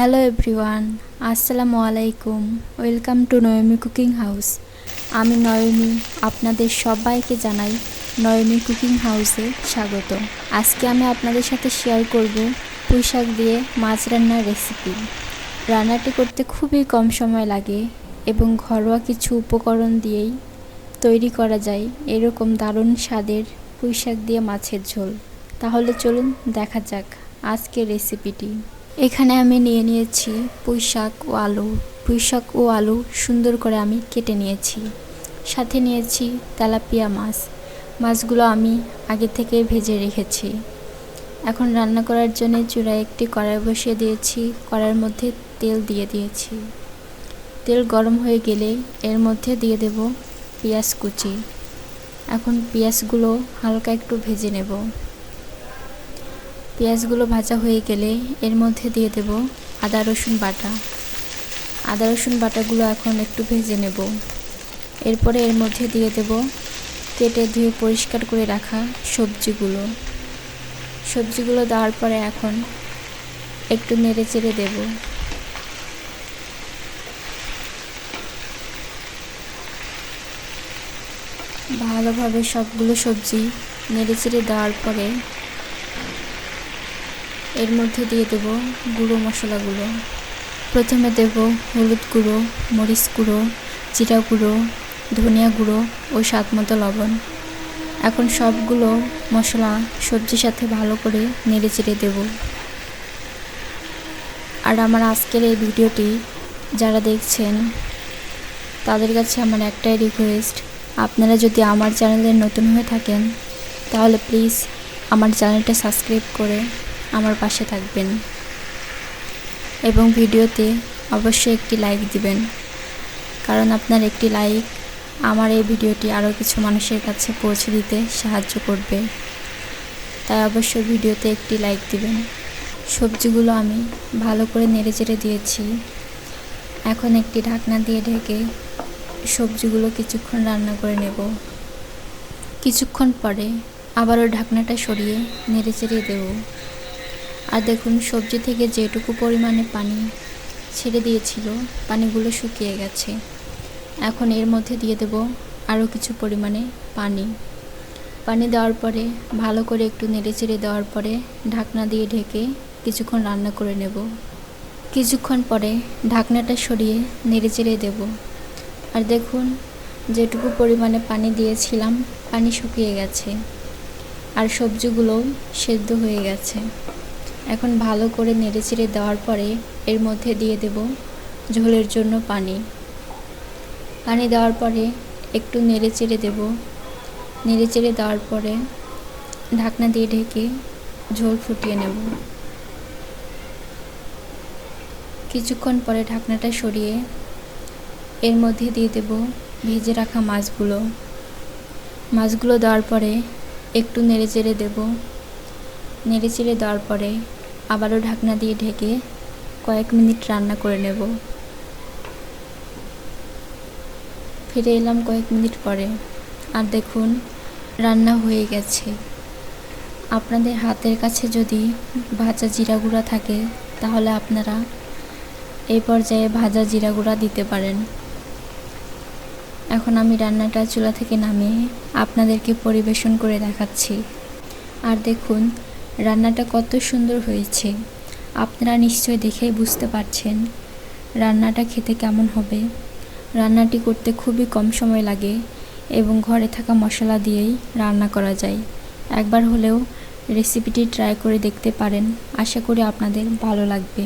Hello everyone আসসালামু আলাইকুম welcome to Noymi cooking house আমি নয়মি আপনাদের সবাইকে জানাই নয়মি কুকিং হাউসে স্বাগত। আজকে আমি আপনাদের সাথে শেয়ার করব পুঁই শাক দিয়ে মাছ রান্নার রেসিপি রান্নাটি করতে খুবই কম সময় লাগে এবং ঘরোয়া কিছু উপকরণ দিয়েই তৈরি করা যায় এরকম দারুণ স্বাদের পুঁই শাক দিয়ে মাছের ঝোল। তাহলে চলুন দেখা যাক আজকের রেসিপিটি এখানে আমি নিয়ে নিয়েছি পুঁই শাক ও আলু। পুঁই শাক ও আলু সুন্দর করে আমি কেটে নিয়েছি। সাথে নিয়েছি তেলাপিয়া মাছ। মাছগুলো আমি আগে থেকে ভেজে রেখেছি। এখন রান্না করার জন্য চূড়ায় একটি কড়াই বসিয়ে দিয়েছি। কড়াইয়ের মধ্যে তেল দিয়ে দিয়েছি। তেল গরম হয়ে গেলে এর মধ্যে দিয়ে দেব পেঁয়াজ কুচি। এখন পেঁয়াজগুলো হালকা একটু ভেজে নেব। পেঁয়াজগুলো ভাজা হয়ে গেলে এর মধ্যে দিয়ে দেব আদা, রসুন বাটা। আদা, রসুন বাটাগুলো এখন একটু ভেজে নেব। এরপরে এর মধ্যে দিয়ে দেব কেটে ধুয়ে পরিষ্কার করে রাখা সবজিগুলো। সবজিগুলো দেওয়ার পরে এখন একটু নেড়ে চেড়ে দেব। ভালোভাবে সবগুলো সবজি নেড়ে চেড়ে দেওয়ার পরে এর মধ্যে দিয়ে দেব গুঁড়ো মশলাগুলো। প্রথমে দেব হলুদ গুঁড়ো, মরিচ গুঁড়ো, জিরা গুঁড়ো, ধনিয়া গুঁড়ো ও স্বাদ মতো লবণ। এখন সবগুলো মশলা সবজির সাথে ভালো করে নেড়ে চেড়ে দেব। আর আমার আজকের এই ভিডিওটি যারা দেখছেন, তাদের কাছে আমার একটাই রিকোয়েস্ট আপনারা যদি আমার চ্যানেলে নতুন হয়ে থাকেন, তাহলে প্লিজ আমার চ্যানেলটা সাবস্ক্রাইব করে আমার পাশে থাকবেন। এবং ভিডিওতে অবশ্যই একটি লাইক দিবেন। কারণ আপনার একটি লাইক আমার এই ভিডিওটি আরও কিছু মানুষের কাছে পৌঁছে দিতে সাহায্য করবে। তাই অবশ্যই ভিডিওতে একটি লাইক দিবেন। সবজিগুলো আমি ভালো করে নেড়ে চেড়ে দিয়েছি। এখন একটি ঢাকনা দিয়ে ঢেকে সবজিগুলো কিছুক্ষণ রান্না করে নেব। কিছুক্ষণ পরে আবারও ঢাকনাটা সরিয়ে নেড়ে চেড়ে দেবো। আর দেখুন, সবজি থেকে যেটুকু পরিমাণে পানি ছেড়ে দিয়েছিল, পানিগুলো শুকিয়ে গেছে। এখন এর মধ্যে দিয়ে দেব আরও কিছু পরিমাণে পানি। পানি দেওয়ার পরে, ভালো করে একটু নেড়ে চেড়ে দেওয়ার পরে, ঢাকনা দিয়ে ঢেকে কিছুক্ষণ রান্না করে নেব। কিছুক্ষণ পরে ঢাকনাটা সরিয়ে নেড়ে চেড়ে দেব। আর দেখুন, যেটুকু পরিমাণে পানি দিয়েছিলাম, পানি শুকিয়ে গেছে। আর সবজিগুলোও সেদ্ধ হয়ে গেছে। এখন ভালো করে নেড়ে চেড়ে দেওয়ার পরে এর মধ্যে দিয়ে দেব ঝোলের জন্য পানি। পানি দেওয়ার পরে একটু নেড়ে চেড়ে দেব। নেড়ে চেড়ে দেওয়ার পরে ঢাকনা দিয়ে ঢেকে ঝোল ফুটিয়ে নেব। কিছুক্ষণ পরে ঢাকনাটা সরিয়ে এর মধ্যে দিয়ে দেব ভেজে রাখা মাছগুলো। মাছগুলো দেওয়ার পরে একটু নেড়ে চেড়ে দেবো। নেড়ে চেড়ে দেওয়ার পরে আবারও ঢাকনা দিয়ে ঢেকে কয়েক মিনিট রান্না করে নেব। ফিরে এলাম কয়েক মিনিট পরে। আর দেখুন, রান্না হয়ে গেছে। আপনাদের হাতের কাছে যদি ভাজা জিরা গুঁড়া থাকে, তাহলে আপনারা এই পর্যায়ে ভাজা জিরা গুঁড়া দিতে পারেন। এখন আমি রান্নাটা চুলা থেকে নামিয়ে আপনাদেরকে পরিবেশন করে দেখাচ্ছি। আর দেখুন রান্নাটা কত সুন্দর হয়েছে। আপনারা নিশ্চয় দেখেই বুঝতে পারছেন রান্নাটা খেতে কেমন হবে। রান্নাটি করতে খুবই কম সময় লাগে এবং ঘরে থাকা মশলা দিয়েই রান্না করা যায়। একবার হলেও রেসিপিটি ট্রাই করে দেখতে পারেন। আশা করি আপনাদের ভালো লাগবে।